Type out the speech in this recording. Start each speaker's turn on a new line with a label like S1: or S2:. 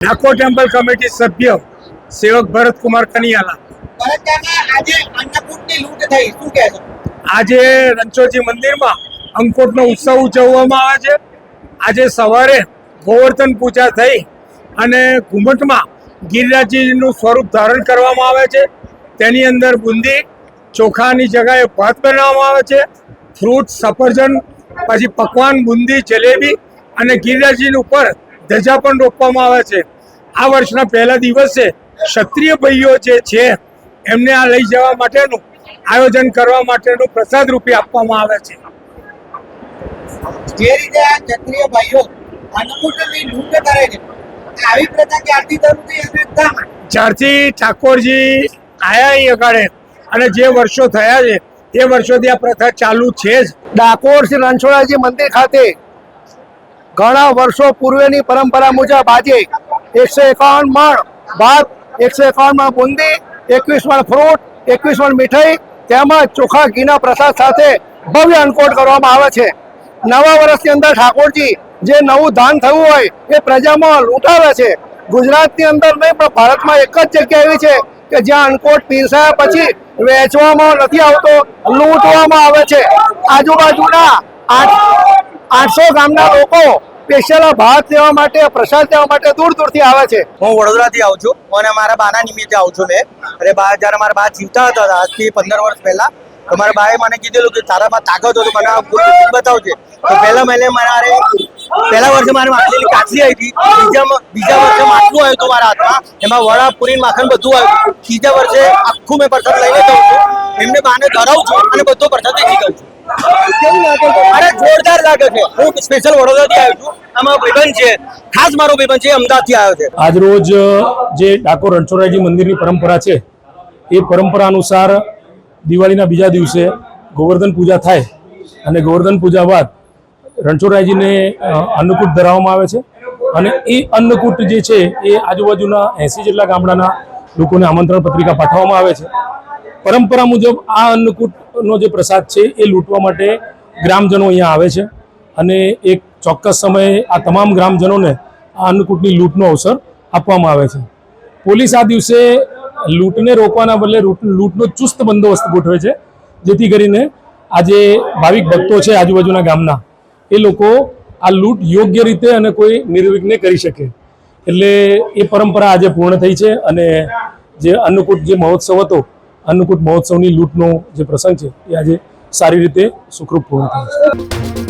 S1: Dakor temple committee સભ્ય સેવક ભરતકુમાર કનિયાલા.
S2: ભરત કુમાર કહેશો
S1: આજે રણછોડજી મંદિરમાં અંકોટનો ઉત્સવ ઉજવવામાં આવે છે. આજે સવારે ગોવર્ધન પૂજા થઈ અને ઘુમટમાં ગિરિરાજજીનું સ્વરૂપ ધારણ કરવામાં આવે છે. તેની અંદર બુંદી ચોખાની જગાએ ભાત બનાવવામાં આવે છે. ફ્રૂટ સફરજન પછી પકવાન બુંદી જલેબી અને ગિરિરાજજીની ઉપર ધજા પણ રોપવામાં આવે છે. આ વર્ષના પહેલા દિવસે ક્ષત્રિય ભાઈઓ જે છે એમને આ લઈ જવા માટેનું આયોજન કરવા માટેનું પ્રસાદ રૂપે આપવામાં આવે છે.
S2: જે રીતે આ ક્ષત્રિય ભાઈઓ અન્નકૂટની લૂંટ કરે છે આવી પ્રથા ક્યારથી શરૂ થઈ અને શા
S1: જ્યારથી ઠાકોરજી આયા અહીં અગાડે અને જે વર્ષો થયા છે એ વર્ષોથી આ પ્રથા ચાલુ છે જ.
S3: ડાકોર શ્રી રણછોડાજી મંદિર ખાતે ઘણા વર્ષો પૂર્વેની પરંપરા મુજબ આજે એકસો એકાવન મણ ભાત એકસો એકાવન મણ બુંદી, એકવીસ મણ ફ્રૂટ, એકવીસ મણ મીઠાઈ તેમજ ચોખા, ઘીના પ્રસાદ સાથે ભવ્ય અન્નકોટ કરવામાં આવે છે. નવા વર્ષની અંદર ઠાકોરજી જે નવું દાન થયું હોય એ પ્રજામાં લૂંટાવે છે. ગુજરાતની અંદર નહીં, પણ ભારતમાં એક જ જગ્યા એવી છે કે જ્યાં અન્નકોટ પીરસાયા પછી વેચવામાં નથી આવતો, લૂંટવામાં આવે છે. આજુબાજુના આઠ આઠસો ગામના લોકો સ્પેશિયલ ભાત લેવા માટે, પ્રસાદ લેવા માટે દૂર દૂરથી આવે છે.
S4: હું વડોદરાથી આવું છું. અને મારા બાના નિમિત્તે આવું છું મેં. અરે બા, જ્યારે મારા બા જીવતા હતા, આજથી પંદર વર્ષ પહેલા, તો મારા બાએ મને કીધેલું કે તારામાં તાકાત હતું મને આ બતાવજે. તો પહેલા મહિને મારે પહેલા વર્ષે મારે માખેલી કાચલી આવી હતી. બીજા બીજા વર્ષે માટલું આવ્યું હતું મારા હાથમાં. એમાં વડા પૂરી માખણ બધું આવ્યું. ત્રીજા વર્ષે આખું મેં પ્રસાદ લઈને છું. એમને બાને ધરાવું છું અને બધો પ્રસાદ અરે જોરદાર લાગે છે. હું સ્પેશિયલ વડોદરાથી છું. છે. ખાસ મારો ભાઈબંધ છે, અમદાવાદથી આવ્યો છે.
S5: આજરોજ જે ડાકોર રણછોડરાયજી મંદિરની પરંપરા છે, એ પરંપરા અનુસાર દિવાળીના બીજા દિવસે ગોવર્ધન પૂજા થાય અને ગોવર્ધન પૂજા બાદ રણછોડરાયજીને અન્નકૂટ ધરાવવામાં આવે છે અને એ અન્નકૂટ જે છે, એ આજુબાજુના એંસી જેટલા ગામડાના લોકોને આમંત્રણ પત્રિકા પાઠવવામાં આવે છે. પરંપરા મુજબ આ અન્નકૂટનો જે પ્રસાદ છે એ લૂંટવા માટે ગ્રામજનો અહીંયા આવે છે અને એક ચોક્કસ સમયે આ તમામ ગ્રામજનોને આ અન્નકૂટની લૂંટનો અવસર આપવામાં આવે છે. પોલીસ આ દિવસે લૂંટને રોકવાના બદલે લૂંટનો ચુસ્ત બંદોબસ્ત ગોઠવે છે, જેથી કરીને આજે ભાવિક ભક્તો છે આજુબાજુના ગામના, એ લોકો આ લૂંટ યોગ્ય રીતે અને કોઈ નિર્વિઘ્ને કરી શકે. એટલે એ પરંપરા આજે પૂર્ણ થઈ છે અને જે અન્નકૂટ જે મહોત્સવ હતો અન્નકૂટ મહોત્સવની લૂંટનો જે પ્રસંગ છે એ આજે સારી રીતે સુખરૂપ પૂર્ણ થયો છે.